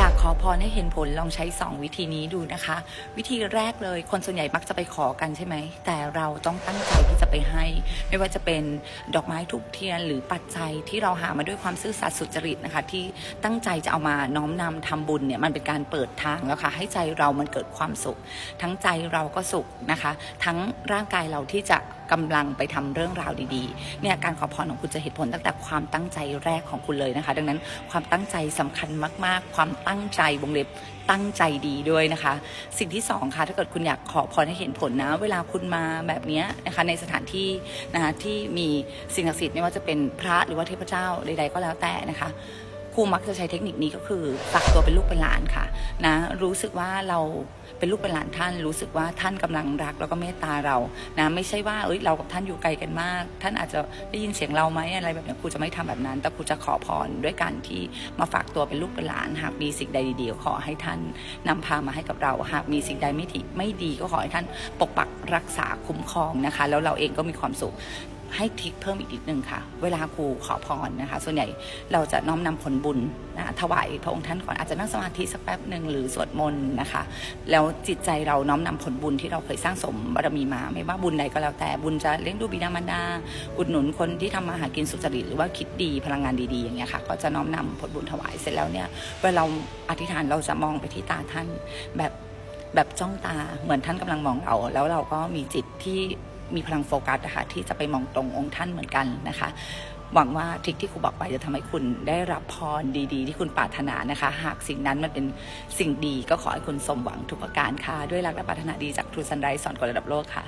อยากขอพรให้เห็นผลลองใช้ 2 วิธีนี้ดูนะคะ วิธีแรกเลยคนส่วนใหญ่มักจะไปขอกันใช่ไหม แต่เราต้องตั้งใจที่จะไปให้ ไม่ว่าจะเป็นดอกไม้ถูกเทียน หรือปัจจัยที่เราหามาด้วยความซื่อสัตย์สุจริตนะคะ ที่ตั้งใจจะเอามาน้อมนำทำบุญเนี่ยมันเป็นการเปิดทางแล้วค่ะให้ใจเรามันเกิดความสุข ทั้งใจเราก็สุขนะคะ ทั้งร่างกายเราที่จะกำลังไปทำเรื่องราวดีๆ เนี่ยการขอพรของคุณจะเห็นผลตั้งแต่ความตั้งใจแรกของคุณเลยนะคะ ดังนั้นความตั้งใจสำคัญมาก ๆ ความตั้งใจวงเล็บตั้งใจดีด้วยนะคะ สิ่งที่สองค่ะ ถ้าเกิดคุณอยากขอพรให้เห็นผลนะ เวลาคุณมาแบบเนี้ยนะคะในสถานที่นะคะที่มีสิ่งศักดิ์สิทธิ์ไม่ว่าจะเป็นพระหรือว่าเทพเจ้าใดๆก็แล้วแต่นะคะ ครูมักจะใช้เทคนิคนี้ก็คือฝากตัวเป็นลูกเป็นหลานค่ะนะรู้สึกว่าเราเป็นลูกเป็นหลานท่าน รู้สึกว่าท่านกำลังรักแล้วก็เมตตาเรานะไม่ใช่ว่าเอ้ยเรากับท่านอยู่ไกลกันมาก ท่านอาจจะได้ยินเสียงเราไหมอะไรแบบนี้ครูจะไม่ทำแบบนั้น แต่ครูจะขอพรด้วยการที่มาฝากตัวเป็นลูกเป็นหลาน หากมีสิ่งใดดีๆขอให้ท่านนำพามาให้กับเรา หากมีสิ่งใดไม่ดีไม่ดีก็ขอให้ท่านปกปักรักษาคุ้มครองนะคะ แล้วเราเองก็มีความสุข ให้ทิกเพิ่มอีกนิดนึงค่ะ เวลาครูขอพรนะคะ ส่วนใหญ่เราจะน้อมนำผลบุญนะถวายพระองค์ท่านก่อนอาจจะนั่งสมาธิสักแป๊บหนึ่งหรือสวดมนต์นะคะ แล้วจิตใจเราน้อมนำผลบุญที่เราเคยสร้างสมบารมีมา ไม่ว่าบุญใดก็แล้วแต่บุญจะเลี้ยงดูบิดามารดาอุดหนุนคนที่ทำมาหากินสุจริตหรือว่าคิดดีพลังงานดีๆอย่างเงี้ยค่ะ ก็จะน้อมนำผลบุญถวายเสร็จแล้วเนี่ยเวลาเราอธิษฐานเราจะมองไปที่ตาท่านแบบแบบจ้องตาเหมือนท่านกำลังมองเราแล้วเราก็มีจิตที่ มีพลังโฟกัสนะคะที่จะไปมองตรงองค์ท่านเหมือนกันนะคะ หวังว่าทริคที่ครูบอกไปจะทำให้คุณได้รับพรดีๆ ที่คุณปรารถนานะคะ หากสิ่งนั้นมันเป็นสิ่งดีก็ขอให้คุณสมหวังทุกประการค่ะ ด้วยรักและปรารถนาดีจากทรูซันไรสอนกฎระดับโลกค่ะ